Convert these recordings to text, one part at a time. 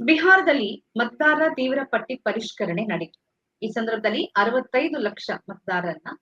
ಬಿಹಾರದಲ್ಲಿ ಮತದಾರರ ತೀವ್ರ ಪಟ್ಟಿ ಪರಿಷ್ಕರಣೆ ನಡೆಯಿತು ಈ ಸಂದರ್ಭದಲ್ಲಿ ಅರವತ್ತೈದು ಲಕ್ಷ ಮತದಾರರನ್ನ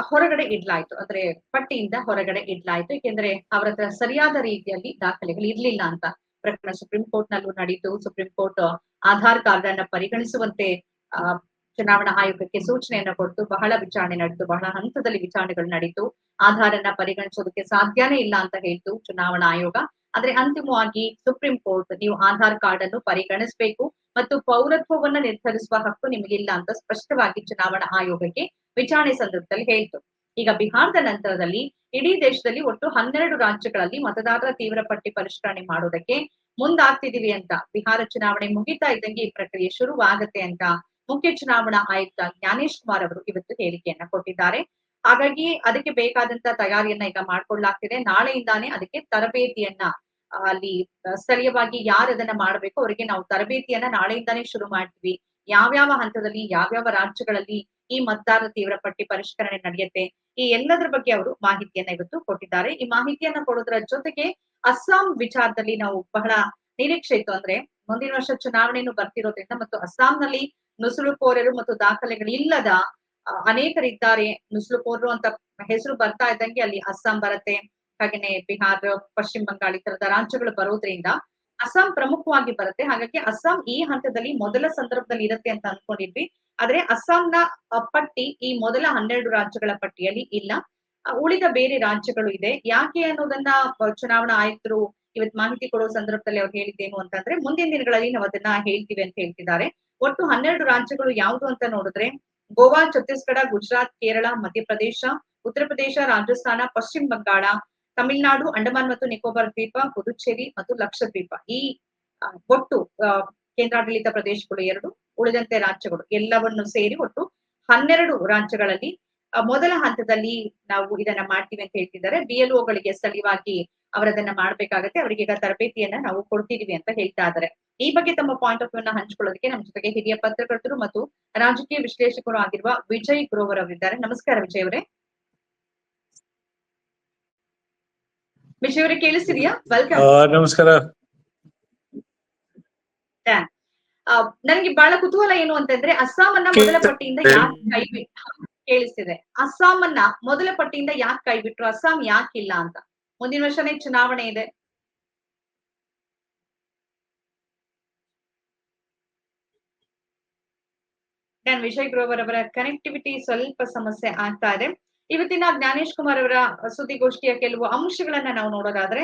ಹೊರಗಡೆ ಇಡ್ಲಾಯ್ತು. ಅಂದ್ರೆ ಪಟ್ಟಿಯಿಂದ ಹೊರಗಡೆ ಇಡ್ಲಾಯ್ತು. ಏಕೆಂದ್ರೆ ಅವರ ಹತ್ರ ಸರಿಯಾದ ರೀತಿಯಲ್ಲಿ ದಾಖಲೆಗಳು ಇರ್ಲಿಲ್ಲ ಅಂತ. ಪ್ರಕರಣ ಸುಪ್ರೀಂ ಕೋರ್ಟ್ ನಲ್ಲೂ ನಡೀತು. ಸುಪ್ರೀಂ ಕೋರ್ಟ್ ಆಧಾರ್ ಕಾರ್ಡ್ ಅನ್ನ ಪರಿಗಣಿಸುವಂತೆ, ಆ, ಚುನಾವಣಾ ಆಯೋಗಕ್ಕೆ ಸೂಚನೆಯನ್ನ ಕೊಟ್ಟು ಬಹಳ ವಿಚಾರಣೆ ನಡೆದು, ಬಹಳ ಹಂತದಲ್ಲಿ ವಿಚಾರಣೆಗಳು ನಡೀತು. ಆಧಾರನ್ನ ಪರಿಗಣಿಸೋದಕ್ಕೆ ಸಾಧ್ಯನೇ ಇಲ್ಲ ಅಂತ ಹೇಳ್ತು ಚುನಾವಣಾ ಆಯೋಗ. ಆದ್ರೆ ಅಂತಿಮವಾಗಿ ಸುಪ್ರೀಂ ಕೋರ್ಟ್ ನೀವು ಆಧಾರ್ ಕಾರ್ಡ್ ಅನ್ನು ಪರಿಗಣಿಸಬೇಕು ಮತ್ತು ಪೌರತ್ವವನ್ನ ನಿರ್ಧರಿಸುವ ಹಕ್ಕು ನಿಮಗಿಲ್ಲ ಅಂತ ಸ್ಪಷ್ಟವಾಗಿ ಚುನಾವಣಾ ಆಯೋಗಕ್ಕೆ ವಿಚಾರಣೆ ಸಂದರ್ಭದಲ್ಲಿ ಹೇಳ್ತು. ಈಗ ಬಿಹಾರದ ನಂತರದಲ್ಲಿ ಇಡೀ ದೇಶದಲ್ಲಿ ಒಟ್ಟು ಹನ್ನೆರಡು ರಾಜ್ಯಗಳಲ್ಲಿ ಮತದಾರರ ತೀವ್ರ ಪಟ್ಟಿ ಪರಿಷ್ಕರಣೆ ಮಾಡೋದಕ್ಕೆ ಮುಂದಾಗ್ತಿದೀವಿ ಅಂತ. ಬಿಹಾರ ಚುನಾವಣೆ ಮುಗಿತಾ ಇದ್ದಂಗೆ ಈ ಪ್ರಕ್ರಿಯೆ ಶುರುವಾಗತ್ತೆ ಅಂತ ಮುಖ್ಯ ಚುನಾವಣಾ ಆಯುಕ್ತ ಜ್ಞಾನೇಶ್ ಕುಮಾರ್ ಅವರು ಇವತ್ತು ಹೇಳಿಕೆಯನ್ನ ಕೊಟ್ಟಿದ್ದಾರೆ. ಹಾಗಾಗಿ ಅದಕ್ಕೆ ಬೇಕಾದಂತ ತಯಾರಿಯನ್ನ ಈಗ ಮಾಡ್ಕೊಳ್ಳಾಗ್ತಿದೆ. ನಾಳೆಯಿಂದಾನೇ ಅದಕ್ಕೆ ತರಬೇತಿಯನ್ನ ಅಲ್ಲಿ ಸ್ಥಳೀಯವಾಗಿ ಯಾರು ಅದನ್ನ ಮಾಡ್ಬೇಕು ಅವರಿಗೆ ನಾವು ತರಬೇತಿಯನ್ನ ನಾಳೆಯಿಂದಾನೇ ಶುರು ಮಾಡ್ತೀವಿ. ಯಾವ್ಯಾವ ಹಂತದಲ್ಲಿ, ಯಾವ್ಯಾವ ರಾಜ್ಯಗಳಲ್ಲಿ ಈ ಮತದಾರ ತೀವ್ರ ಪಟ್ಟಿ ಪರಿಷ್ಕರಣೆ ನಡೆಯುತ್ತೆ, ಈ ಎಲ್ಲದರ ಬಗ್ಗೆ ಅವರು ಮಾಹಿತಿಯನ್ನ ಇವತ್ತು ಕೊಟ್ಟಿದ್ದಾರೆ. ಈ ಮಾಹಿತಿಯನ್ನ ಕೊಡೋದ್ರ ಜೊತೆಗೆ ಅಸ್ಸಾಂ ವಿಚಾರದಲ್ಲಿ ನಾವು ಬಹಳ ನಿರೀಕ್ಷೆ ಇತ್ತು ಅಂದ್ರೆ, ಮುಂದಿನ ವರ್ಷ ಚುನಾವಣೆಯನ್ನು ಬರ್ತಿರೋದ್ರಿಂದ ಮತ್ತು ಅಸ್ಸಾಂನಲ್ಲಿ ನುಸುಳುಕೋರರು ಮತ್ತು ದಾಖಲೆಗಳಿಲ್ಲದ ಅನೇಕರಿದ್ದಾರೆ. ನುಸುಳುಕೋರರು ಅಂತ ಹೆಸರು ಬರ್ತಾ ಇದ್ದಂಗೆ ಅಲ್ಲಿ ಅಸ್ಸಾಂ ಬರುತ್ತೆ. ಹಾಗೇನೆ ಬಿಹಾರ್, ಪಶ್ಚಿಮ ಬಂಗಾಳ ಈ ತರದ ರಾಜ್ಯಗಳು ಬರೋದ್ರಿಂದ ಅಸ್ಸಾಂ ಪ್ರಮುಖವಾಗಿ ಬರುತ್ತೆ. ಹಾಗಾಗಿ ಅಸ್ಸಾಂ ಈ ಹಂತದಲ್ಲಿ ಮೊದಲ ಸಂದರ್ಭದಲ್ಲಿ ಇರುತ್ತೆ ಅಂತ ಅನ್ಕೊಂಡಿದ್ವಿ. ಆದ್ರೆ ಅಸ್ಸಾಂನ ಪಟ್ಟಿ ಈ ಮೊದಲ ಹನ್ನೆರಡು ರಾಜ್ಯಗಳ ಪಟ್ಟಿಯಲ್ಲಿ ಇಲ್ಲ. ಉಳಿದ ಬೇರೆ ರಾಜ್ಯಗಳು ಇದೆ. ಯಾಕೆ ಅನ್ನೋದನ್ನ ಚುನಾವಣಾ ಆಯುಕ್ತರು ಇವತ್ತು ಮಾಹಿತಿ ಕೊಡುವ ಸಂದರ್ಭದಲ್ಲಿ ಅವ್ರು ಹೇಳಿದ್ದೇನು ಅಂತಂದ್ರೆ, ಮುಂದಿನ ದಿನಗಳಲ್ಲಿ ನಾವು ಅದನ್ನ ಹೇಳ್ತೀವಿ ಅಂತ ಹೇಳ್ತಿದ್ದಾರೆ. ಒಟ್ಟು ಹನ್ನೆರಡು ರಾಜ್ಯಗಳು ಯಾವುದು ಅಂತ ನೋಡಿದ್ರೆ, ಗೋವಾ, ಛತ್ತೀಸ್ಗಢ, ಗುಜರಾತ್, ಕೇರಳ, ಮಧ್ಯಪ್ರದೇಶ, ಉತ್ತರ ಪ್ರದೇಶ, ರಾಜಸ್ಥಾನ, ಪಶ್ಚಿಮ ಬಂಗಾಳ ತಮಿಳುನಾಡು, ಅಂಡಮಾನ್ ಮತ್ತು ನಿಕೋಬಾರ್ ದ್ವೀಪ, ಪುದುಚೇರಿ ಮತ್ತು ಲಕ್ಷದ್ವೀಪ. ಈ ಒಟ್ಟು ಕೇಂದ್ರಾಡಳಿತ ಪ್ರದೇಶಗಳು ಎರಡು, ಉಳಿದಂತೆ ರಾಜ್ಯಗಳು ಎಲ್ಲವನ್ನು ಸೇರಿ ಒಟ್ಟು ಹನ್ನೆರಡು ರಾಜ್ಯಗಳಲ್ಲಿ ಮೊದಲ ಹಂತದಲ್ಲಿ ನಾವು ಇದನ್ನ ಮಾಡ್ತೀವಿ ಅಂತ ಹೇಳ್ತಿದ್ದಾರೆ. ಬಿ ಎಲ್ ಗಳಿಗೆ ಸ್ಥಳೀಯವಾಗಿ ಅವರದನ್ನ ಮಾಡ್ಬೇಕಾಗತ್ತೆ. ಅವರಿಗೆ ಈಗ ತರಬೇತಿಯನ್ನ ನಾವು ಕೊಡ್ತಿದೀವಿ ಅಂತ ಹೇಳ್ತಾ ಇದ್ದಾರೆ. ಈ ಬಗ್ಗೆ ತಮ್ಮ ಪಾಯಿಂಟ್ ಆಫ್ ವ್ಯೂ ನ ಹಂಚ್ಕೊಳ್ಳೋದಕ್ಕೆ ನಮ್ಮ ಜೊತೆಗೆ ಹಿರಿಯ ಪತ್ರಕರ್ತರು ಮತ್ತು ರಾಜಕೀಯ ವಿಶ್ಲೇಷಕರು ಆಗಿರುವ ವಿಜಯ್ ಗ್ರೋವರ್ ಅವರಿದ್ದಾರೆ. ನಮಸ್ಕಾರ ವಿಜಯ್ ಅವರೇ. ಅವರೇ ಕೇಳಿಸ್ತಿದ್ಯಾ? ವೆಲ್ಕಮ್ ನಮಸ್ಕಾರ. ನನಗೆ ಬಹಳ ಕುತೂಹಲ ಏನು ಅಂತಂದ್ರೆ ಅಸ್ಸಾಂ ಅನ್ನ ಮೊದಲ ಪಟ್ಟಿಯಿಂದ ಯಾಕೆ ಕೈ ಕೇಳಿಸ್ತಿದೆ. ಅಸ್ಸಾಂ ಅನ್ನ ಮೊದಲ ಪಟ್ಟಿಯಿಂದ ಯಾಕೆ ಕೈ ಅಸ್ಸಾಂ ಅಸ್ಸಾಂ ಯಾಕಿಲ್ಲ ಅಂತ. ಮುಂದಿನ ವರ್ಷನೇ ಚುನಾವಣೆ ಇದೆ. ವಿಜಯ್ ಗ್ರೋವರ್ ಅವರ ಕನೆಕ್ಟಿವಿಟಿ ಸ್ವಲ್ಪ ಸಮಸ್ಯೆ ಆಗ್ತಾ ಇದೆ. ಇವತ್ತಿನ ಜ್ಞಾನೇಶ್ ಕುಮಾರ್ ಅವರ ಸುದ್ದಿಗೋಷ್ಠಿಯ ಕೆಲವು ಅಂಶಗಳನ್ನ ನಾವು ನೋಡೋದಾದ್ರೆ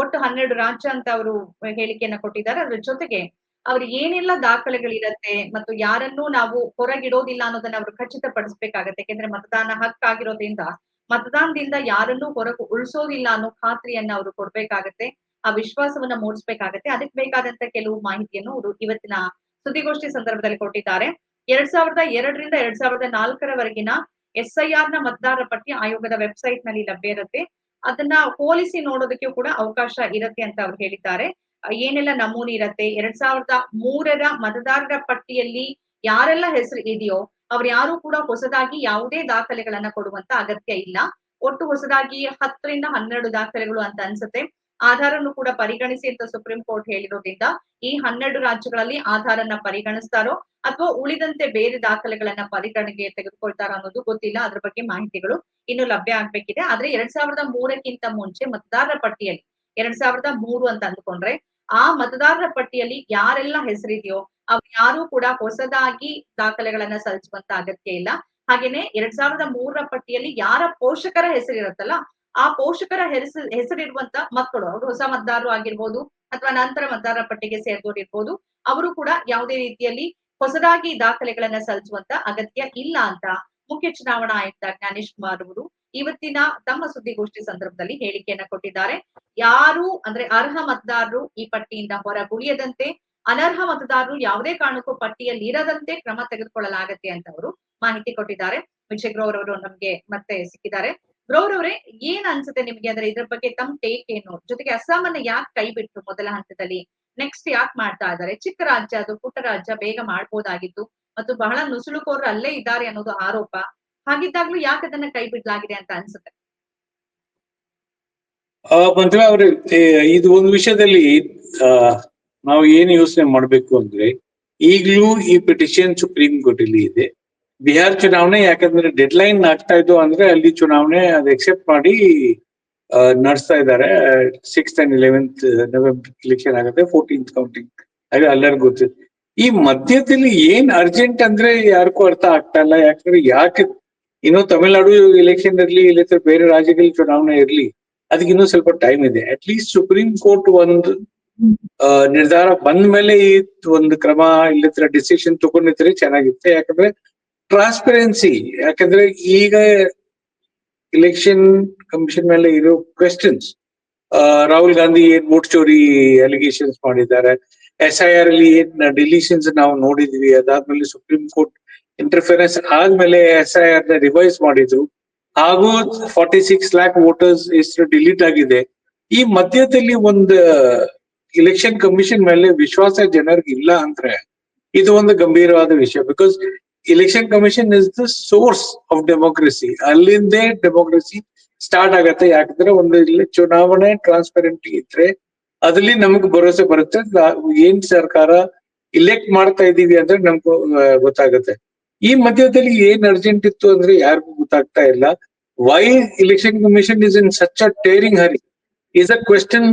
ಒಟ್ಟು ಹನ್ನೆರಡು ರಾಜ್ಯ ಅಂತ ಅವರು ಹೇಳಿಕೆಯನ್ನ ಕೊಟ್ಟಿದ್ದಾರೆ. ಅದ್ರ ಜೊತೆಗೆ ಅವ್ರು ಏನೆಲ್ಲ ದಾಖಲೆಗಳಿರತ್ತೆ ಮತ್ತು ಯಾರನ್ನೂ ನಾವು ಹೊರಗಿಡೋದಿಲ್ಲ ಅನ್ನೋದನ್ನ ಅವರು ಖಚಿತಪಡಿಸ್ಬೇಕಾಗತ್ತೆ. ಯಾಕೆಂದ್ರೆ ಮತದಾನ ಹಕ್ಕಾಗಿರೋದ್ರಿಂದ ಮತದಾನದಿಂದ ಯಾರನ್ನೂ ಹೊರಗು ಉಳಿಸೋದಿಲ್ಲ ಅನ್ನೋ ಖಾತ್ರಿಯನ್ನ ಅವರು ಕೊಡ್ಬೇಕಾಗತ್ತೆ, ಆ ವಿಶ್ವಾಸವನ್ನ ಮೂಡಿಸ್ಬೇಕಾಗತ್ತೆ. ಅದಕ್ಕೆ ಬೇಕಾದಂತ ಕೆಲವು ಮಾಹಿತಿಯನ್ನು ಅವರು ಇವತ್ತಿನ ಸುದ್ದಿಗೋಷ್ಠಿ ಸಂದರ್ಭದಲ್ಲಿ ಕೊಟ್ಟಿದ್ದಾರೆ. ಎರಡ್ ಸಾವಿರದ ಎರಡರಿಂದ ಎರಡ್ ಸಾವಿರದ ನಾಲ್ಕರವರೆಗಿನ ಎಸ್ ಐ ಆರ್ನ ಮತದಾರರ ಪಟ್ಟಿ ಆಯೋಗದ ವೆಬ್ಸೈಟ್ನಲ್ಲಿ ಲಭ್ಯ ಇರುತ್ತೆ. ಅದನ್ನ ಹೋಲಿಸಿ ನೋಡೋದಕ್ಕೆ ಕೂಡ ಅವಕಾಶ ಇರುತ್ತೆ ಅಂತ ಅವ್ರು ಹೇಳಿದ್ದಾರೆ. ಏನೆಲ್ಲ ನಮೂನೆ ಇರತ್ತೆ? ಎರಡ್ ಸಾವಿರದ ಮೂರರ ಮತದಾರರ ಪಟ್ಟಿಯಲ್ಲಿ ಯಾರೆಲ್ಲ ಹೆಸರು ಇದೆಯೋ, ಅವ್ರು ಯಾರು ಕೂಡ ಹೊಸದಾಗಿ ಯಾವುದೇ ದಾಖಲೆಗಳನ್ನ ಕೊಡುವಂತ ಅಗತ್ಯ ಇಲ್ಲ. ಒಟ್ಟು ಹೊಸದಾಗಿ ಹತ್ತರಿಂದ ಹನ್ನೆರಡು ದಾಖಲೆಗಳು ಅಂತ ಅನ್ಸುತ್ತೆ. ಆಧಾರನ್ನು ಕೂಡ ಪರಿಗಣಿಸಿ ಅಂತ ಸುಪ್ರೀಂ ಕೋರ್ಟ್ ಹೇಳಿರೋದ್ರಿಂದ ಈ ಹನ್ನೆರಡು ರಾಜ್ಯಗಳಲ್ಲಿ ಆಧಾರನ್ನ ಪರಿಗಣಿಸ್ತಾರೋ ಅಥವಾ ಉಳಿದಂತೆ ಬೇರೆ ದಾಖಲೆಗಳನ್ನ ಪರಿಗಣನೆಗೆ ತೆಗೆದುಕೊಳ್ತಾರೋ ಅನ್ನೋದು ಗೊತ್ತಿಲ್ಲ. ಅದ್ರ ಬಗ್ಗೆ ಮಾಹಿತಿಗಳು ಇನ್ನು ಲಭ್ಯ ಆಗ್ಬೇಕಿದೆ. ಆದ್ರೆ ಎರಡ್ ಸಾವಿರದ ಮೂರಕ್ಕಿಂತ ಮುಂಚೆ ಮತದಾರರ ಪಟ್ಟಿಯಲ್ಲಿ, ಎರಡ್ ಸಾವಿರದ ಮೂರು ಅಂತ ಅಂದ್ಕೊಂಡ್ರೆ ಆ ಮತದಾರರ ಪಟ್ಟಿಯಲ್ಲಿ ಯಾರೆಲ್ಲ ಹೆಸರಿದೆಯೋ ಅವ್ರು ಯಾರು ಕೂಡ ಹೊಸದಾಗಿ ದಾಖಲೆಗಳನ್ನ ಸಲ್ಲಿಸುವಂತ ಅಗತ್ಯ ಇಲ್ಲ. ಹಾಗೇನೆ ಎರಡ್ ಸಾವಿರದ ಮೂರರ ಪಟ್ಟಿಯಲ್ಲಿ ಯಾರ ಪೋಷಕರ ಹೆಸರಿರುತ್ತಲ್ಲ ಆ ಪೋಷಕರ ಹೆಸರು, ಹೆಸರಿರುವಂತ ಮಕ್ಕಳು, ಅವರು ಹೊಸ ಮತದಾರರು ಆಗಿರ್ಬೋದು ಅಥವಾ ನಂತರ ಮತದಾರರ ಪಟ್ಟಿಗೆ ಸೇರಿದವರು ಇರ್ಬೋದು, ಅವರು ಕೂಡ ಯಾವುದೇ ರೀತಿಯಲ್ಲಿ ಹೊಸದಾಗಿ ದಾಖಲೆಗಳನ್ನ ಸಲ್ಲಿಸುವಂತ ಅಗತ್ಯ ಇಲ್ಲ ಅಂತ ಮುಖ್ಯ ಚುನಾವಣಾ ಆಯುಕ್ತ ಜ್ಞಾನೇಶ್ ಕುಮಾರ್ ಅವರು ಇವತ್ತಿನ ತಮ್ಮ ಸುದ್ದಿಗೋಷ್ಠಿ ಸಂದರ್ಭದಲ್ಲಿ ಹೇಳಿಕೆಯನ್ನ ಕೊಟ್ಟಿದ್ದಾರೆ. ಯಾರು ಅಂದ್ರೆ ಅರ್ಹ ಮತದಾರರು ಈ ಪಟ್ಟಿಯಿಂದ ಹೊರಗುಳಿಯದಂತೆ, ಅನರ್ಹ ಮತದಾರರು ಯಾವುದೇ ಕಾರಣಕ್ಕೂ ಪಟ್ಟಿಯಲ್ಲಿ ಇರದಂತೆ ಕ್ರಮ ತೆಗೆದುಕೊಳ್ಳಲಾಗತ್ತೆ ಅಂತ ಅವರು ಮಾಹಿತಿ ಕೊಟ್ಟಿದ್ದಾರೆ. ವಿಜಯ್ ಅವರು ನಮ್ಗೆ ಮತ್ತೆ ಸಿಕ್ಕಿದ್ದಾರೆ. ಗ್ರೋವರ್ ಅವರೇ ಏನ್ ಅನ್ಸುತ್ತೆ ನಿಮ್ಗೆ ಅಂದ್ರೆ ಇದ್ರ ಬಗ್ಗೆ ತಮ್ ಟೇಕ್ ಏನು? ಜೊತೆಗೆ ಅಸ್ಸಾಮನ್ನ ಯಾಕೆ ಕೈ ಬಿಟ್ರು ಮೊದಲ ಹಂತದಲ್ಲಿ? ನೆಕ್ಸ್ಟ್ ಯಾಕೆ ಮಾಡ್ತಾ ಇದ್ದಾರೆ? ಚಿಕ್ಕ ರಾಜ್ಯ ಅದು, ಪುಟ್ಟ ರಾಜ್ಯ, ಬೇಗ ಮಾಡ್ಬೋದಾಗಿತ್ತು ಮತ್ತು ಬಹಳ ನುಸುಳುಕೋರರು ಅಲ್ಲೇ ಇದ್ದಾರೆ ಅನ್ನೋದು ಆರೋಪ. ಹಾಗಿದ್ದಾಗ್ಲೂ ಯಾಕೆ ಅದನ್ನ ಕೈ ಬಿಡ್ಲಾಗಿದೆ ಅಂತ ಅನ್ಸುತ್ತೆ? ಮಂತ್ರ ಅವ್ರೆ ಇದು ಒಂದು ವಿಷಯದಲ್ಲಿ ನಾವು ಏನು ಯೋಚನೆ ಮಾಡ್ಬೇಕು ಅಂದ್ರೆ, ಈಗ್ಲೂ ಈ ಪಿಟಿಷನ್ ಸುಪ್ರೀಂ ಕೋರ್ಟ್ ಇದೆ. ಬಿಹಾರ್ ಚುನಾವಣೆ, ಯಾಕಂದ್ರೆ ಡೆಡ್ ಲೈನ್ ಆಗ್ತಾ ಇದ್ದು ಅಂದ್ರೆ ಅಲ್ಲಿ ಚುನಾವಣೆ ಅದು ಎಕ್ಸೆಪ್ಟ್ ಮಾಡಿ ನಡೆಸ್ತಾ ಇದ್ದಾರೆ. Sixth and eleventh November election ಆಗುತ್ತೆ ಫೋರ್ಟೀನ್ತ್ ಕೌಂಟಿಂಗ್ ಅದು ಎಲ್ಲರಿಗೂ ಗೊತ್ತಿದೆ ಈ ಮಧ್ಯದಲ್ಲಿ ಏನ್ ಅರ್ಜೆಂಟ್ ಅಂದ್ರೆ ಯಾರಿಗೂ ಅರ್ಥ ಆಗ್ತಾ ಇಲ್ಲ. ಯಾಕಂದ್ರೆ ಯಾಕೆ ಇನ್ನು ತಮಿಳ್ನಾಡು ಎಲೆಕ್ಷನ್ ಇರ್ಲಿ ಇಲ್ಲ ಬೇರೆ ರಾಜ್ಯಗಳ ಚುನಾವಣೆ ಇರ್ಲಿ, ಅದಕ್ಕೆ ಇನ್ನೂ ಸ್ವಲ್ಪ ಟೈಮ್ ಇದೆ. ಅಟ್ ಲೀಸ್ಟ್ ಸುಪ್ರೀಂ ಕೋರ್ಟ್ ಒಂದು ನಿರ್ಧಾರ ಬಂದ ಮೇಲೆ ಒಂದು ಕ್ರಮ ಇಲ್ಲತ್ರ ಡಿಸಿಷನ್ ತಗೊಂಡಿದ್ರೆ ಚೆನ್ನಾಗಿರುತ್ತೆ. ಯಾಕಂದ್ರೆ ಟ್ರಾನ್ಸ್ಪರೆನ್ಸಿ ಯಾಕಂದ್ರೆ ಈಗ ಇಲೆಕ್ಷನ್ ಕಮಿಷನ್ ಮೇಲೆ ಇರೋ ಕ್ವೆಶನ್ಸ್ ರಾಹುಲ್ ಗಾಂಧಿ ಏನ್ ವೋಟ್ ಚೋರಿ ಅಲಿಗೇಷನ್ಸ್ ಮಾಡಿದ್ದಾರೆ ಎಸ್ ಐ ಆರ್ ಅಲ್ಲಿ ಏನ್ ಡಿಲೀಷನ್ಸ್ ನಾವು ನೋಡಿದ್ವಿ, ಅದಾದ್ಮೇಲೆ ಸುಪ್ರೀಂ ಕೋರ್ಟ್ ಇಂಟರ್ಫೆರೆನ್ಸ್ ಆದ್ಮೇಲೆ ಎಸ್ ಐ ಆರ್ನ ರಿವೈಸ್ ಮಾಡಿದ್ರು. ಹಾಗೂ ಫಾರ್ಟಿ ಸಿಕ್ಸ್ ಲ್ಯಾಕ್ ವೋಟರ್ಸ್ ಹೆಸರು ಡಿಲೀಟ್ ಆಗಿದೆ. ಈ ಮಧ್ಯದಲ್ಲಿ ಒಂದು ಇಲೆಕ್ಷನ್ ಕಮಿಷನ್ ಮೇಲೆ ವಿಶ್ವಾಸ ಜನರಿಗೆ ಇಲ್ಲ ಅಂದ್ರೆ, ಇದು ಒಂದು ಗಂಭೀರವಾದ ವಿಷಯ. Because election commission is the source of democracy ಅಲ್ಲಿಂದೇ democracy start ಆಗತ್ತೆ. ಯಾಕಂದ್ರೆ ಒಂದು ಇಲ್ಲಿ ಚುನಾವಣೆ ಟ್ರಾನ್ಸ್ಪರೆಂಟ್ ಇದ್ರೆ ಅದ್ರಲ್ಲಿ ನಮಗೆ ಭರವಸೆ ಬರುತ್ತೆ. ಏನ್ ಸರ್ಕಾರ ಇಲೆಕ್ಟ್ ಮಾಡ್ತಾ ಇದೀವಿ ಅಂದ್ರೆ ನಮ್ಗೆ ಗೊತ್ತಾಗುತ್ತೆ. ಈ ಮಧ್ಯದಲ್ಲಿ ಏನ್ ಅರ್ಜೆಂಟ್ ಇತ್ತು ಅಂದ್ರೆ ಯಾರಿಗೂ ಗೊತ್ತಾಗ್ತಾ ಇಲ್ಲ. Why election commission is in such a tearing hurry is a question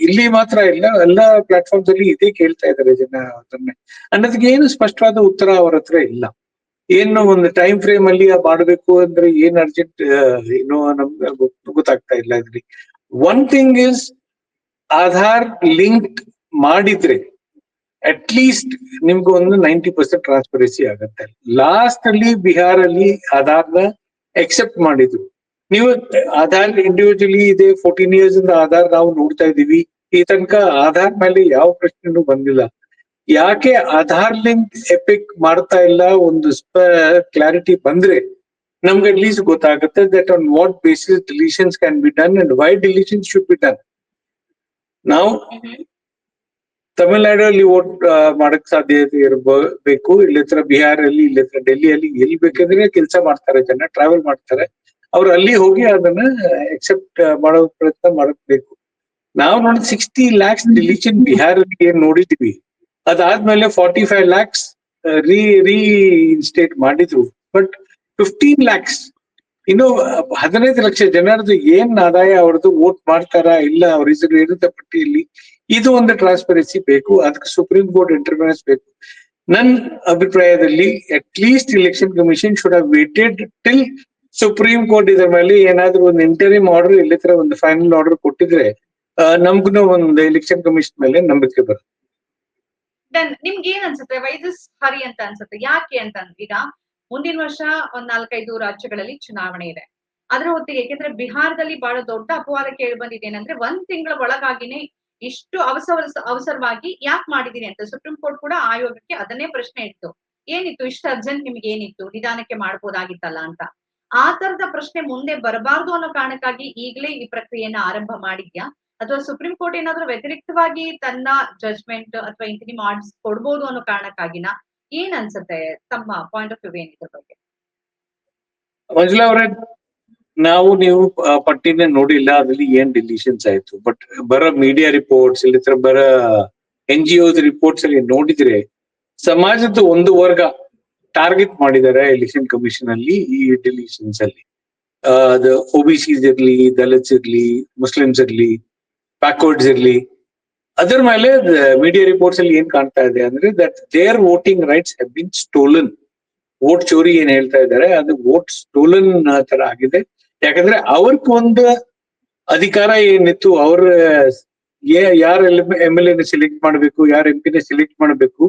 ಇಲ್ಲಿ ಮಾತ್ರ ಇಲ್ಲ, ಎಲ್ಲ ಪ್ಲಾಟ್ಫಾರ್ಮ್ಸ್ ಅಲ್ಲಿ ಇದೇ ಕೇಳ್ತಾ ಇದ್ದಾರೆ ಜನ ಅದನ್ನೇ. ಅನ್ನೋದಕ್ಕೆ ಏನು ಸ್ಪಷ್ಟವಾದ ಉತ್ತರ ಅವರ ಹತ್ರ ಇಲ್ಲ. ಏನು ಒಂದು ಟೈಮ್ ಫ್ರೇಮ್ ಅಲ್ಲಿ ಮಾಡಬೇಕು ಅಂದ್ರೆ ಏನ್ ಅರ್ಜೆಂಟ್ ಏನು ನಮ್ಗೆ ಗೊತ್- ಗೊತ್ತಾಗ್ತಾ ಇಲ್ಲ ಇದ್ರಿ one thing is Aadhaar link ಮಾಡಿದ್ರೆ ಅಟ್ ಲೀಸ್ಟ್ ನಿಮ್ಗೆ ಒಂದು ನೈಂಟಿ ಪರ್ಸೆಂಟ್ ಟ್ರಾನ್ಸ್ಪರೆನ್ಸಿ ಆಗತ್ತೆ. ಲಾಸ್ಟ್ ಅಲ್ಲಿ ಬಿಹಾರ್ ಅಲ್ಲಿ ಆಧಾರ್ನ ಎಕ್ಸೆಪ್ಟ್ ಮಾಡಿದ್ರು. ನೀವು ಆಧಾರ್ ಇಂಡಿವಿಜುವಲಿ ಇದೆ ಫೋರ್ಟೀನ್ ಇಯರ್ಸ್ ಇಂದ ಆಧಾರ್ ನಾವು ನೋಡ್ತಾ ಇದೀವಿ ಈ ತನಕ ಆಧಾರ್ ಮೇಲೆ ಯಾವ ಪ್ರಶ್ನೆನೂ ಬಂದಿಲ್ಲ. ಯಾಕೆ ಆಧಾರ್ ಲಿಂಕ್ ಎಪಿಕ್ ಮಾಡ್ತಾ ಇಲ್ಲ? ಒಂದು ಕ್ಲಾರಿಟಿ ಬಂದ್ರೆ ನಮ್ಗೆ ಅಟ್ಲೀಸ್ಟ್ ಗೊತ್ತಾಗುತ್ತೆ that on what basis deletions can be done and why deletions should be done ನಾವು ತಮಿಳ್ನಾಡಲ್ಲಿ ವೋಟ್ ಮಾಡಕ್ ಸಾಧ್ಯತೆ ಇರಬೇಕು ಇಲ್ಲತ್ರ ಬಿಹಾರಲ್ಲಿ ಇಲ್ಲತ್ರ ಡೆಲ್ಲಿಯಲ್ಲಿ ಎಲ್ಲಿ ಬೇಕಂದ್ರೆ ಕೆಲಸ ಮಾಡ್ತಾರೆ ಜನ ಟ್ರಾವೆಲ್ ಮಾಡ್ತಾರೆ. ಅವ್ರು ಅಲ್ಲಿ ಹೋಗಿ ಅದನ್ನ ಎಕ್ಸೆಪ್ಟ್ ಮಾಡೋ ಪ್ರಯತ್ನ ಮಾಡಬೇಕು. ನಾವು ನೋಡಿ ಸಿಕ್ಸ್ಟಿ ಲ್ಯಾಕ್ಸ್ ಡಿಲೀಷನ್ ಬಿಹಾರಲ್ಲಿ ಏನ್ ನೋಡಿದ್ವಿ. ಅದಾದ್ಮೇಲೆ ಫಾರ್ಟಿ ಫೈವ್ ಲ್ಯಾಕ್ಸ್ ರೀ ರೀ ಇನ್ಸ್ಟೇಟ್ ಮಾಡಿದ್ರು. ಬಟ್ ಫಿಫ್ಟೀನ್ ಲ್ಯಾಕ್ಸ್ ಇನ್ನು ಹದಿನೈದು ಲಕ್ಷ ಜನರದು ಏನ್ ಆದಾಯ ಅವ್ರದ್ದು ವೋಟ್ ಮಾಡ್ತಾರಾ ಇಲ್ಲ, ಅವ್ರ ಹೆಸರು ಇರುತ್ತೆ ಪಟ್ಟಿಯಲ್ಲಿ, ಇದು ಒಂದು ಟ್ರಾನ್ಸ್ಪರೆನ್ಸಿ ಬೇಕು. ಅದಕ್ಕೆ ಸುಪ್ರೀಂ ಕೋರ್ಟ್ ಇಂಟರ್ಫರೆನ್ಸ್ ಬೇಕು. ನನ್ನ ಅಭಿಪ್ರಾಯದಲ್ಲಿ at least election commission should have waited till supreme court ಇದ್ರ ಮೇಲೆ ಏನಾದ್ರೂ ಒಂದು ಇಂಟರಿಮ್ ಆರ್ಡರ್ ಇಲ್ಲಿತರ ಒಂದು ಫೈನಲ್ ಆರ್ಡರ್ ಕೊಟ್ಟಿದ್ರೆ ನಮ್ಗೂ ಒಂದು ಎಲೆಕ್ಷನ್ ಕಮಿಷನ್ ಮೇಲೆ ನಂಬಿಕೆ ಬರುತ್ತೆ. ನಿಮ್ಗೆ ಏನ್ ಅನ್ಸುತ್ತೆ? ವೈ ದಿಸ್ ಹರಿ ಅಂತ ಅನ್ಸುತ್ತೆ? ಯಾಕೆ ಅಂತ ಈಗ ಮುಂದಿನ ವರ್ಷ ಒಂದ್ ನಾಲ್ಕೈದು ರಾಜ್ಯಗಳಲ್ಲಿ ಚುನಾವಣೆ ಇದೆ. ಅದ್ರ ಹೊತ್ತಿಗೆ ಯಾಕೆಂದ್ರೆ ಬಿಹಾರದಲ್ಲಿ ಬಹಳ ದೊಡ್ಡ ಅಪವಾದ ಕೇಳಿ ಬಂದಿದೆ ಏನಂದ್ರೆ ಒಂದ್ ತಿಂಗಳ ಒಳಗಾಗಿನೇ ಇಷ್ಟು ಅವಸರ ಅವಸರವಾಗಿ ಯಾಕೆ ಮಾಡಿದೀನಿ ಅಂತ ಸುಪ್ರೀಂ ಕೋರ್ಟ್ ಕೂಡ ಆಯೋಗಕ್ಕೆ ಅದನ್ನೇ ಪ್ರಶ್ನೆ ಇತ್ತು ಏನಿತ್ತು? ಇಷ್ಟು ಅರ್ಜೆಂಟ್ ನಿಮ್ಗೆ ಏನಿತ್ತು? ನಿಧಾನಕ್ಕೆ ಮಾಡ್ಬೋದಾಗಿತ್ತಲ್ಲ ಅಂತ. ಆ ತರದ ಪ್ರಶ್ನೆ ಮುಂದೆ ಬರಬಾರ್ದು ಅನ್ನೋ ಕಾರಣಕ್ಕಾಗಿ ಈಗಲೇ ಈ ಪ್ರಕ್ರಿಯೆನ ಆರಂಭ ಮಾಡಿದ್ಯಾ? ಅಥವಾ ಸುಪ್ರೀಂ ಕೋರ್ಟ್ ಏನಾದ್ರೂ ವ್ಯತಿರಿಕ್ತವಾಗಿ ತನ್ನ ಜಜ್ಮೆಂಟ್ ಅಥವಾ ಇಂಟಿನಿ ಮಾಡ್ಸ್ ಕೊಡ್ಬೋದು ಅನ್ನೋ ಕಾರಣಕ್ಕಾಗಿನ? ಏನ್ ಅನ್ಸುತ್ತೆ ತಮ್ಮ ಪಾಯಿಂಟ್ ಆಫ್ ವ್ಯೂ ಏನಿದ್ರ ಬಗ್ಗೆ? ಮಂಜುಲಾ ಅವರೇ, ನಾವು ನೀವು ಪಟ್ಟಿನೇ ನೋಡಿಲ್ಲ, ಅದ್ರಲ್ಲಿ ಏನ್ ಡಿಲಿಷನ್ಸ್ ಆಯ್ತು? ಬಟ್ ಬರೋ ಮೀಡಿಯಾ ರಿಪೋರ್ಟ್ಸ್ ಇಲ್ಲ ಬರೋ ಎನ್ ಜಿ ರಿಪೋರ್ಟ್ಸ್ ಅಲ್ಲಿ ನೋಡಿದ್ರೆ ಸಮಾಜದ ಒಂದು ವರ್ಗ ಟಾರ್ಗೆಟ್ ಮಾಡಿದ್ದಾರೆ ಎಲೆಕ್ಷನ್ ಕಮಿಷನ್ ಅಲ್ಲಿ ಈ ಡೆಲಿಷನ್ಸ್ ಅಲ್ಲಿ. ಅದು ಒ ಬಿ ಸಿಸ್ ಇರ್ಲಿ ದಲಿತ್ಸ್ ಇರ್ಲಿ ಮುಸ್ಲಿಮ್ಸ್ ಇರ್ಲಿ ಬ್ಯಾಕ್ವರ್ಡ್ಸ್ ಇರ್ಲಿ, ಅದರ ಮೇಲೆ ಮೀಡಿಯಾ ರಿಪೋರ್ಟ್ಸ್ ಅಲ್ಲಿ ಏನ್ ಕಾಣ್ತಾ ಇದೆ ಅಂದ್ರೆ that their voting rights have been stolen vote ಚೋರಿ ಏನ್ ಹೇಳ್ತಾ ಇದ್ದಾರೆ, ಅದು ವೋಟ್ ಸ್ಟೋಲನ್ ತರ ಆಗಿದೆ. ಯಾಕಂದ್ರೆ ಅವ್ರಕ್ ಒಂದು ಅಧಿಕಾರ ಏನಿತ್ತು, ಅವ್ರ ಯಾರ ಎಂ ಎಲ್ ಎ ಸೆಲೆಕ್ಟ್ ಮಾಡಬೇಕು, ಯಾರ ಎಂ ಪಿನ ಸೆಲೆಕ್ಟ್ ಮಾಡಬೇಕು,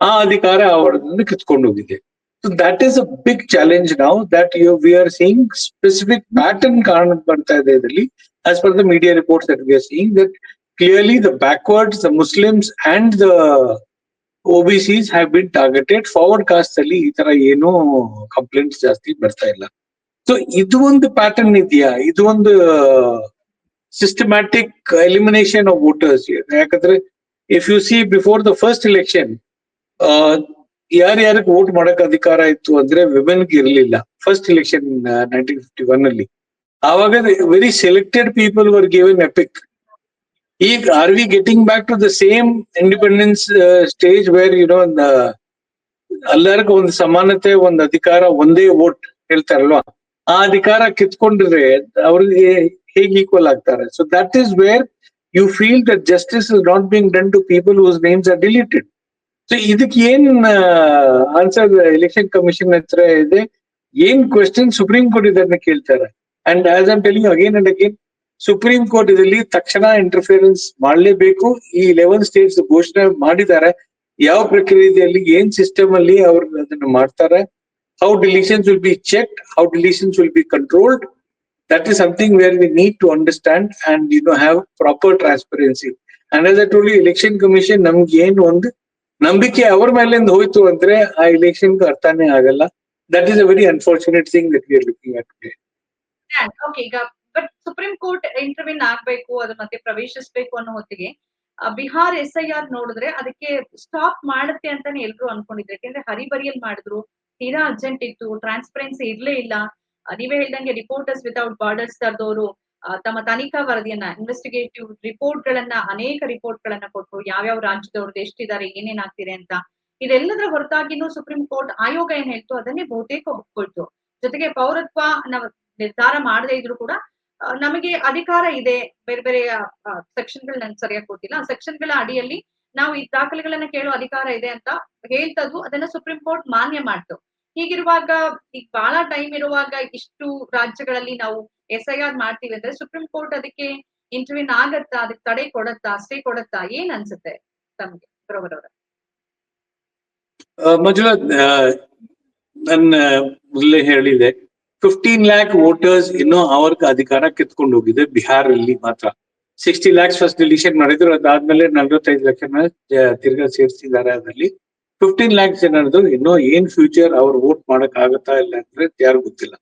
ಆ ಅಧಿಕಾರ ಅವರನ್ನು ಕಿತ್ಕೊಂಡು ಹೋಗಿದೆ that is a big challenge ನಾವು that you we are seeing specific pattern ಕಾರಣ ಬರ್ತಾ ಇದೆ ಇದರಲ್ಲಿ. As per the media reports that we are seeing that clearly the backwards the Muslims and the OBCs have been targeted. Forward caste ಅಲ್ಲಿ ಈ ತರ ಏನೂ complaints ಜಾಸ್ತಿ ಬರ್ತಾ ಇಲ್ಲ. ಸೊ ಇದು ಒಂದು ಪ್ಯಾಟರ್ನ್ ಇದೆಯಾ? ಇದು ಒಂದು ಸಿಸ್ಟಮ್ಯಾಟಿಕ್ ಎಲಿಮಿನೇಷನ್ ಆಫ್ ವೋಟರ್ಸ್ ಯಾಕಂದ್ರೆ if you see before the first election ಯಾರ್ಯಾರಿಗೆ ವೋಟ್ ಮಾಡಕ್ ಅಧಿಕಾರ ಇತ್ತು ಅಂದ್ರೆ ವಿಮೆನ್ಗೆ ಇರಲಿಲ್ಲ. First election nineteen fifty one ಅಲ್ಲಿ. ಆವಾಗ very selected people were given EPIC ಈಗ are we getting back to the same independence stage where you know ಎಲ್ಲರಿಗೂ ಒಂದು ಸಮಾನತೆ, ಒಂದು ಅಧಿಕಾರ, ಒಂದೇ ವೋಟ್ ಹೇಳ್ತಾರಲ್ವಾ? ಆ ಅಧಿಕಾರ ಕಿತ್ಕೊಂಡಿದ್ರೆ ಅವ್ರಿಗೆ ಹೇಗೆ ಈಕ್ವಲ್ ಆಗ್ತಾರೆ? So that is where you feel that justice is not being done to people whose names are deleted so ಇದಕ್ಕೆ ಏನ್ ಆನ್ಸರ್ ಎಲೆಕ್ಷನ್ ಕಮಿಷನ್ ಹತ್ರ ಇದೆ? ಏನ್ ಕ್ವೆಶನ್ ಸುಪ್ರೀಂ ಕೋರ್ಟ್ ಇದನ್ನ ಕೇಳ್ತಾರೆ? And as am telling again and again supreme court ಇದರಲ್ಲಿ ತಕ್ಷಣ interference ಮಾಡಲೇಬೇಕು. ಈ ಲೆವೆನ್ ಸ್ಟೇಟ್ಸ್ ಘೋಷಣೆ ಮಾಡಿದ್ದಾರೆ. ಯಾವ ಪ್ರಕ್ರಿಯೆಯಲ್ಲಿ, ಏನ್ ಸಿಸ್ಟಮ್ ಅಲ್ಲಿ ಅವ್ರು ಅದನ್ನ ಮಾಡ್ತಾರೆ? How deletions will be check how deletions will be controlled that is something where we need to understand and you know have proper transparency and you, election commission ನಮ್ಗೆ ಏನು ಒಂದು ನಂಬಿಕೆ ಅವ್ರ ಮೇಲಿಂದ ಹೋಯ್ತು ಅಂದ್ರೆ ಆ ಇಲೆಕ್ಷನ್ ಅರ್ಥನೇ ಆಗಲ್ಲ. That is a very unfortunate thing that we are looking at okay ಈಗ ಬಟ್ ಸುಪ್ರೀಂ ಕೋರ್ಟ್ ಇಂಟರ್ವ್ಯೂನ್ ಆಗ್ಬೇಕು, ಅದ್ರ ಮತ್ತೆ ಪ್ರವೇಶಿಸಬೇಕು ಅನ್ನೋ ಹೊತ್ತಿಗೆ ಬಿಹಾರ್ ಎಸ್ ಐ ಆರ್ ನೋಡಿದ್ರೆ ಅದಕ್ಕೆ ಸ್ಟಾಪ್ ಮಾಡುತ್ತೆ ಅಂತಾನೆ ಎಲ್ರು ಅನ್ಕೊಂಡಿದ್ರು. ಯಾಕೆಂದ್ರೆ ಹರಿಬರಿಯಲ್ಲಿ ಮಾಡಿದ್ರು, ತೀರಾ ಅರ್ಜೆಂಟ್ ಇತ್ತು ಟ್ರಾನ್ಸ್ಪರೆನ್ಸಿ ಇರ್ಲೇ ಇಲ್ಲ. ನೀವೇ ಹೇಳ್ದಂಗೆ ರಿಪೋರ್ಟರ್ಸ್ ವಿತೌಟ್ ಬಾರ್ಡರ್ಸ್ ತರದವರು. ತಮ್ಮ ತನಿಖಾ ವರದಿಯನ್ನ ಇನ್ವೆಸ್ಟಿಗೇಟಿವ್ ರಿಪೋರ್ಟ್ ಗಳನ್ನ ಅನೇಕ ರಿಪೋರ್ಟ್ ಗಳನ್ನ ಕೊಟ್ಟು ಯಾವ್ಯಾವ ರಾಜ್ಯದವ್ರದ್ದು ಎಷ್ಟಿದ್ದಾರೆ ಏನೇನಾಗ್ತಿದೆ ಅಂತ, ಇದೆಲ್ಲದರ ಹೊರತಾಗಿನೂ ಸುಪ್ರೀಂ ಕೋರ್ಟ್ ಆಯೋಗ ಏನ್ ಹೇಳ್ತು ಅದನ್ನೇ ಬಹುತೇಕ ಒಪ್ಕೊಳ್ತು. ಜೊತೆಗೆ ಪೌರತ್ವ ನಾವು ನಿರ್ಧಾರ ಮಾಡದೇ ಇದ್ರು ಕೂಡ ನಮಗೆ ಅಧಿಕಾರ ಇದೆ. ಬೇರೆ ಬೇರೆ ಸೆಕ್ಷನ್ಗಳು ನನ್ಗೆ ಸರಿಯಾಗಿ ಕೊಟ್ಟಿಲ್ಲ ಸೆಕ್ಷನ್ಗಳ ಅಡಿಯಲ್ಲಿ ನಾವು ಈ ದಾಖಲೆಗಳನ್ನ ಕೇಳೋ ಅಧಿಕಾರ ಇದೆ ಅಂತ ಹೇಳ್ತದ್ದು, ಅದನ್ನ ಸುಪ್ರೀಂ ಕೋರ್ಟ್ ಮಾನ್ಯ ಮಾಡ್ತು. ಹೀಗಿರುವಾಗ ಈಗ ಬಹಳ ಟೈಮ್ ಇರುವಾಗ ಇಷ್ಟು ರಾಜ್ಯಗಳಲ್ಲಿ ನಾವು ಎಸ್ ಐ ಆರ್ ಮಾಡ್ತೀವಿ ಅಂದ್ರೆ ಸುಪ್ರೀಂ ಕೋರ್ಟ್ ಅದಕ್ಕೆ ಇಂಟರ್ವ್ಯೂನ್ ಆಗತ್ತಾ? ಅದಕ್ಕೆ ತಡೆ ಕೊಡತ್ತಾ? ಸ್ಟೇ ಕೊಡತ್ತಾ? ಏನ್ ಅನ್ಸುತ್ತೆ ತಮ್ಗೆ ಬರೋಬರ್ ಅವರ? ನನ್ನ ಮೊದಲೇ ಹೇಳಿದೆ ಫಿಫ್ಟೀನ್ ಲ್ಯಾಕ್ ವೋಟರ್ಸ್ ಇನ್ನೂ ಅವ್ರಿಗೆ ಅಧಿಕಾರ ಕಿತ್ಕೊಂಡು ಹೋಗಿದೆ ಬಿಹಾರ್ ಅಲ್ಲಿ ಮಾತ್ರ. ಸಿಕ್ಸ್ಟಿ ಲ್ಯಾಕ್ಸ್ ಫಸ್ಟ್ ಡಿಲಿಷನ್ ಮಾಡಿದ್ರು, ಅದಾದ್ಮೇಲೆ ನಲ್ವತ್ತೈದು ಲಕ್ಷ ತಿರ್ಗಾ ಸೇರಿಸಿದ್ದಾರೆ ಅದರಲ್ಲಿ. ಫಿಫ್ಟೀನ್ ಲ್ಯಾಕ್ಸ್ ಜನರದು ಇನ್ನೂ ಏನ್ ಫ್ಯೂಚರ್ ಅವ್ರು ವೋಟ್ ಮಾಡಕ್ ಆಗತ್ತಾ ಇಲ್ಲ ಅಂದ್ರೆ ಯಾರು ಗೊತ್ತಿಲ್ಲ.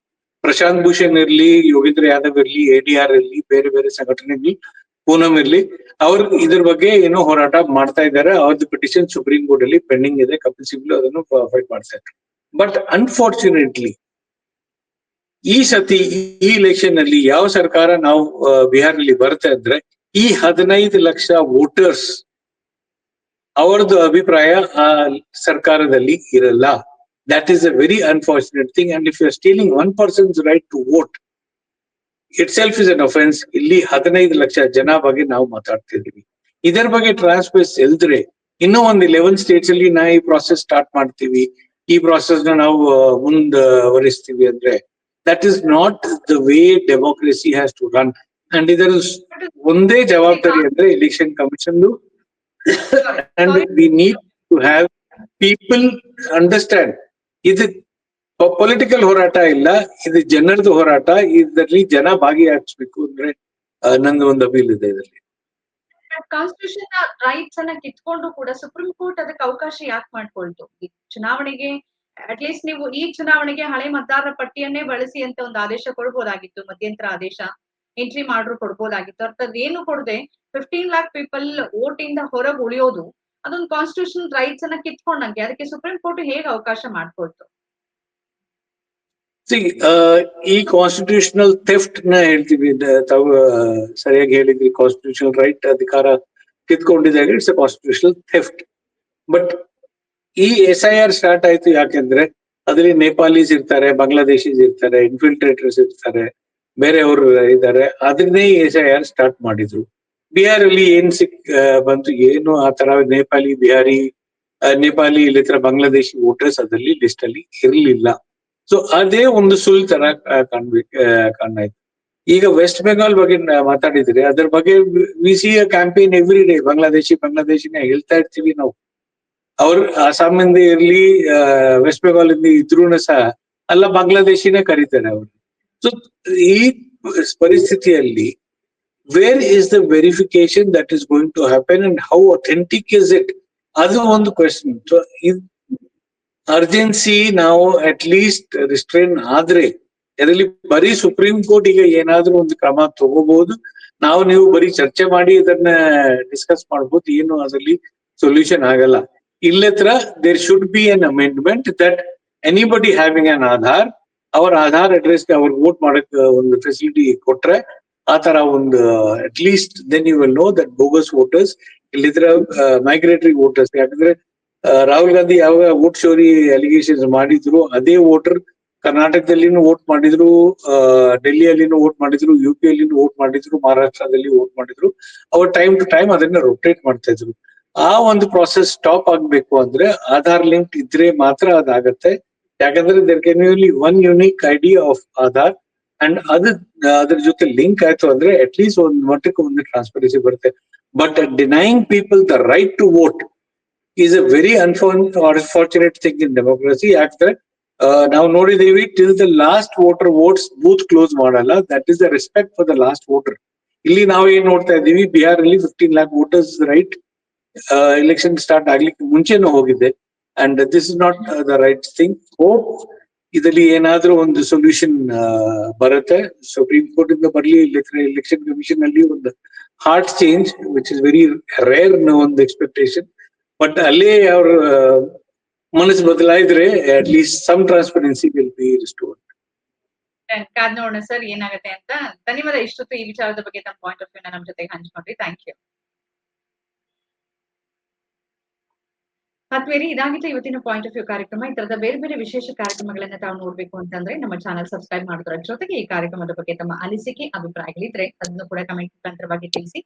ಪ್ರಶಾಂತ್ ಭೂಷಣ್ ಇರ್ಲಿ, ಯೋಗೇಂದ್ರ ಯಾದವ್ ಇರ್ಲಿ, ಎ ಡಿ ಆರ್ ಇರ್ಲಿ, ಬೇರೆ ಬೇರೆ ಸಂಘಟನೆಗಳು ಪೂನಂ ಇರ್ಲಿ, ಅವ್ರ ಇದ್ರ ಬಗ್ಗೆ ಏನೋ ಹೋರಾಟ ಮಾಡ್ತಾ ಇದ್ದಾರೆ. ಅವ್ರದ್ದು ಪಿಟಿಷನ್ ಸುಪ್ರೀಂ ಕೋರ್ಟ್ ಅಲ್ಲಿ ಪೆಂಡಿಂಗ್ ಇದೆ. ಕಪಿಲ್ ಸಿಬ್ಲು ಅದನ್ನು ಫೈಟ್ ಮಾಡ್ತಾ ಇದ್ದಾರೆ. ಬಟ್ ಅನ್ಫಾರ್ಚುನೇಟ್ಲಿ ಈ ಸತಿ ಈ ಇಲೆಕ್ಷನ್ನಲ್ಲಿ ಯಾವ ಸರ್ಕಾರ ನಾವು ಬಿಹಾರಲ್ಲಿ ಬರ್ತಾ ಇದ್ರೆ ಈ ಹದಿನೈದು ಲಕ್ಷ ವೋಟರ್ಸ್ ಅವರದ್ದು ಅಭಿಪ್ರಾಯ ಆ ಸರ್ಕಾರದಲ್ಲಿ ಇರಲ್ಲ. That is a very unfortunate thing. And if are stealing one person's right to vote itself is an offence ಇಲ್ಲಿ ಹದಿನೈದು ಲಕ್ಷ ಜನ ಬಗ್ಗೆ ನಾವು ಮಾತಾಡ್ತಿದೀವಿ ಇದರ ಬಗ್ಗೆ ಟ್ರಾನ್ಸ್ಪೇಸ್ ಎಲ್ದ್ರೆ ಇನ್ನೂ ಒಂದು ಲೆವೆನ್ ಸ್ಟೇಟ್ಸ್ ಅಲ್ಲಿ ನಾ ಈ ಪ್ರಾಸೆಸ್ ಸ್ಟಾರ್ಟ್ ಮಾಡ್ತೀವಿ. ಈ ಪ್ರಾಸೆಸ್ನ ನಾವು ಮುಂದುವರಿಸ್ತೀವಿ ಅಂದ್ರೆ that is not the way democracy has to run and ಇದರ ಒಂದೇ ಜವಾಬ್ದಾರಿ ಅಂದ್ರೆ election commission and we need to have people understand ಇದು ಪೊಲಿಟಿಕಲ್ ಹೋರಾಟ ಇಲ್ಲ, ಇದು ಜನರದು ಹೋರಾಟ, ಇದರಲ್ಲಿ ಜನ ಭಾಗಿಯಾಗಿಸ್ಬೇಕು ಅಂದ್ರೆ ನಂದು ಒಂದು ಅಪೀಲ್ ಇದೆ ಇದರಲ್ಲಿ. ಕಾನ್ಸ್ಟಿಟ್ಯೂಷನ್ ರೈಟ್ಸ್ ಅನ್ನ ಕಿತ್ಕೊಂಡು ಕೂಡ ಸುಪ್ರೀಂ ಕೋರ್ಟ್ ಅದಕ್ಕೆ ಅವಕಾಶ ಯಾಕೆ ಮಾಡ್ಕೊಳ್ತು? ಚುನಾವಣೆಗೆ ಅಟ್ ಲೀಸ್ಟ್ ನೀವು ಈ ಚುನಾವಣೆಗೆ ಹಳೆ ಮತದಾರರ ಪಟ್ಟಿಯನ್ನೇ ಬಳಸಿ ಅಂತ ಒಂದು ಆದೇಶ ಕೊಡ್ಬೋದಾಗಿತ್ತು, ಮಧ್ಯಂತರ ಆದೇಶ ಎಂಟ್ರಿ ಮಾಡ್ರು ಕೊಡ್ಬೋದಾಗಿತ್ತು. ಅರ್ಥದ್ ಏನು ಕೊಡದೆ? ಫಿಫ್ಟೀನ್ ಲ್ಯಾಕ್ ಪೀಪಲ್ ವೋಟ್ ಇಂದ ಹೊರಗೆ ಉಳಿಯೋದು ಅದೊಂದು ಕಾನ್ಸ್ಟಿಟ್ಯೂಷನ್ ರೈಟ್ಸ್ ಅನ್ನ ಕಿತ್ಕೊಂಡಂಗೆ ಅದಕ್ಕೆ ಸುಪ್ರೀಂ ಕೋರ್ಟ್ ಹೇಗೆ ಅವಕಾಶ ಮಾಡ್ಕೊಡ್ತು? ಈ ಕಾನ್ಸ್ಟಿಟ್ಯೂಷನಲ್ ಥೆಫ್ಟ್ನ ಹೇಳ್ತೀವಿ ತಾವು ಸರಿಯಾಗಿ ಹೇಳಿದ್ರಿ ಕಾನ್ಸ್ಟಿಟ್ಯೂಷನಲ್ ರೈಟ್ ಅಧಿಕಾರ ಕಿತ್ಕೊಂಡಿದಾಗ ಇಟ್ಸ್ ಕಾನ್ಸ್ಟಿಟ್ಯೂಷನಲ್ ಥೆಫ್ಟ್ ಬಟ್ ಈ ಎಸ್ ಐ ಆರ್ ಸ್ಟಾರ್ಟ್ ಆಯ್ತು ಯಾಕೆಂದ್ರೆ, ಅದರಲ್ಲಿ ನೇಪಾಲೀಸ್ ಇರ್ತಾರೆ ಬಾಂಗ್ಲಾದೇಶೀಸ್ ಇರ್ತಾರೆ ಇನ್ಫಿಲ್ಟ್ರೇಟರ್ಸ್ ಇರ್ತಾರೆ, ಬೇರೆಯವರು ಇದ್ದಾರೆ, ಅದನ್ನೇ ಎಸ್ ಐ ಆರ್ ಸ್ಟಾರ್ಟ್ ಮಾಡಿದ್ರು. ಬಿಹಾರ್ ಅಲ್ಲಿ ಏನ್ ಸಿಕ್ ಬಂತು, ಏನು ಆ ತರ ನೇಪಾಳಿ, ಬಿಹಾರಿ ನೇಪಾಳಿ ಇಲ್ಲಿತರ ಬಾಂಗ್ಲಾದೇಶಿ ವೋಟರ್ಸ್ ಅದರಲ್ಲಿ ಲಿಸ್ಟ್ ಅಲ್ಲಿ ಇರ್ಲಿಲ್ಲ. ಸೊ ಅದೇ ಒಂದು ಸುಳ್ ತರ ಕಾಣ್ಬೇಕು ಈಗ ವೆಸ್ಟ್ ಬೆಂಗಾಲ್ ಬಗ್ಗೆ ಮಾತಾಡಿದ್ರೆ ಅದ್ರ ಬಗ್ಗೆ we see campaign every day Bangladeshi, ಬಾಂಗ್ಲಾದೇಶಿನ ಹೇಳ್ತಾ ಇರ್ತೀವಿ ನಾವು. ಅವ್ರು ಅಸ್ಸಾಮಿಂದ ಇರ್ಲಿ ವೆಸ್ಟ್ ಬೆಂಗಾಲ್ ಇಂದ ಇದ್ರೂನು ಸಹ ಅಲ್ಲ ಬಾಂಗ್ಲಾದೇಶಿನೇ ಕರೀತಾರೆ ಅವರು. ಸೊ ಈ ಪರಿಸ್ಥಿತಿಯಲ್ಲಿ where is the verification that is going to happen and how authentic is it ಅದು ಒಂದು ಕ್ವೆಶನ್ ಅರ್ಜೆನ್ಸಿ ನಾವು ಅಟ್ ಲೀಸ್ಟ್ ರಿಸ್ಟ್ರೈನ್ ಆದ್ರೆ, ಇದರಲ್ಲಿ ಬರೀ ಸುಪ್ರೀಂ ಕೋರ್ಟ್ ಈಗ ಏನಾದ್ರೂ ಒಂದು ಕ್ರಮ ತಗೋಬಹುದು ನಾವು ನೀವು ಬರೀ ಚರ್ಚೆ ಮಾಡಿ ಇದನ್ನ ಡಿಸ್ಕಸ್ ಮಾಡಬಹುದು ಏನು ಅದರಲ್ಲಿ ಸೊಲ್ಯೂಷನ್ ಆಗಲ್ಲ. ಇಲ್ಲತ್ರ there should be an amendment that anybody having an Aadhaar ಅವರ ಆಧಾರ್ ಅಡ್ರೆಸ್ ಅವ್ರ ವೋಟ್ ಮಾಡಕ್ ಒಂದು ಫೆಸಿಲಿಟಿ ಕೊಟ್ರೆ ಆ ತರ ಒಂದು at least then you will know that bogus voters ಇಲ್ಲಿದ್ರೆ ಮೈಗ್ರೇಟರಿ ವೋಟರ್ಸ್ ಯಾಕಂದ್ರೆ ರಾಹುಲ್ ಗಾಂಧಿ ಯಾವಾಗ ವೋಟ್ ಚೋರಿ ಅಲಿಗೇಷನ್ಸ್ ಮಾಡಿದ್ರು, ಅದೇ ವೋಟರ್ ಕರ್ನಾಟಕದಲ್ಲಿನೂ ವೋಟ್ ಮಾಡಿದ್ರು ಡೆಲ್ಲಿಯಲ್ಲಿನೂ ವೋಟ್ ಮಾಡಿದ್ರು ಯು ಪಿ ಅಲ್ಲಿನೂ ವೋಟ್ ಮಾಡಿದ್ರು, ಮಹಾರಾಷ್ಟ್ರದಲ್ಲಿ ವೋಟ್ ಮಾಡಿದ್ರು, ಅವ್ರು ಟೈಮ್ ಟು ಟೈಮ್ ಅದನ್ನ ರೊಟೇಟ್ ಮಾಡ್ತಾ ಇದ್ರು. ಆ ಒಂದು ಪ್ರಾಸೆಸ್ ಸ್ಟಾಪ್ ಆಗ್ಬೇಕು ಅಂದ್ರೆ ಆಧಾರ್ ಲಿಂಕ್ ಇದ್ರೆ ಮಾತ್ರ ಅದಾಗತ್ತೆ. ಯಾಕಂದ್ರೆ there only one unique ID of Aadhaar and ಅದು ಅದ್ರ ಜೊತೆ ಲಿಂಕ್ ಆಯ್ತು ಅಂದ್ರೆ ಅಟ್ ಲೀಸ್ಟ್ ಒಂದ್ ಮಟ್ಟಕ್ಕೆ ಒಂದು ಟ್ರಾನ್ಸ್ಪರೆನ್ಸಿ ಬರುತ್ತೆ. But denying people the right to vote is a very unfortunate thing in democracy ಯಾಕಂದ್ರೆ ನಾವು ನೋಡಿದೀವಿ till the last voter votes booth close ಮಾಡಲ್ಲ. That is the respect for the last voter ಇಲ್ಲಿ ನಾವು ಏನ್ ನೋಡ್ತಾ ಇದೀವಿ ಬಿಹಾರ್ ಅಲ್ಲಿ fifteen lakh voters right election start ಆಗ್ಲಿಕ್ಕೆ ಮುಂಚೆನೂ ಹೋಗಿದೆ and this is not the right thing hope ಇದರಲ್ಲಿ ಏನಾದ್ರೂ ಒಂದು ಸೊಲ್ಯೂಷನ್ ಬರುತ್ತೆ? ಸುಪ್ರೀಂ ಕೋರ್ಟ್ ಇಂದ ಬರ್ಲಿ ಎಲೆಕ್ಷನ್ ಕಮಿಷನ್ ಅಲ್ಲಿ ಒಂದು heart change which is very rare ಒಂದು ಎಕ್ಸ್ಪೆಕ್ಟೇಷನ್ ಬಟ್ ಅಲ್ಲೇ ಅವ್ರ ಮನಸ್ಸು ಬದಲಾಯಿದ್ರೆ at least some transparency will be restored ಕಾದ್ ನೋಡೋಣ ಸರ್, ಏನಾಗುತ್ತೆ ಅಂತ. ಧನ್ಯವಾದ. ಇಷ್ಟೊತ್ತು ಈ ವಿಚಾರದ ಬಗ್ಗೆ ತಮ್ಮ ಪಾಯಿಂಟ್ ಆಫ್ ವ್ಯೂ ನಮ್ಮ ಜೊತೆಗೆ ಹಂಚ್ಕೊಂಡ್ರಿ. ಥ್ಯಾಂಕ್ ಯು ಆತ್ಮೇರಿ ಇದಾಗಿತ್ತು ಇವತ್ತಿನ ಪಾಯಿಂಟ್ ಆಫ್ ವ್ಯೂ ಕಾರ್ಯಕ್ರಮ, ಈ ತರದ ಬೇರೆ ಬೇರೆ ವಿಶೇಷ ಕಾರ್ಯಕ್ರಮಗಳನ್ನ ತಾವು ನೋಡ್ಬೇಕು ಅಂತಂದ್ರೆ ನಮ್ಮ ಚಾನಲ್ ಸಬ್ಸ್ಕ್ರೈಬ್ ಮಾಡೋದ್ರ ಜೊತೆಗೆ ಈ ಕಾರ್ಯಕ್ರಮದ ಬಗ್ಗೆ ತಮ್ಮ ಅನಿಸಿಕೆ, ಅಭಿಪ್ರಾಯಗಳಿದ್ರೆ ಅದನ್ನು ಕೂಡ ಕಮೆಂಟ್ ಮುಖಾಂತರವಾಗಿ ತಿಳಿಸಿ.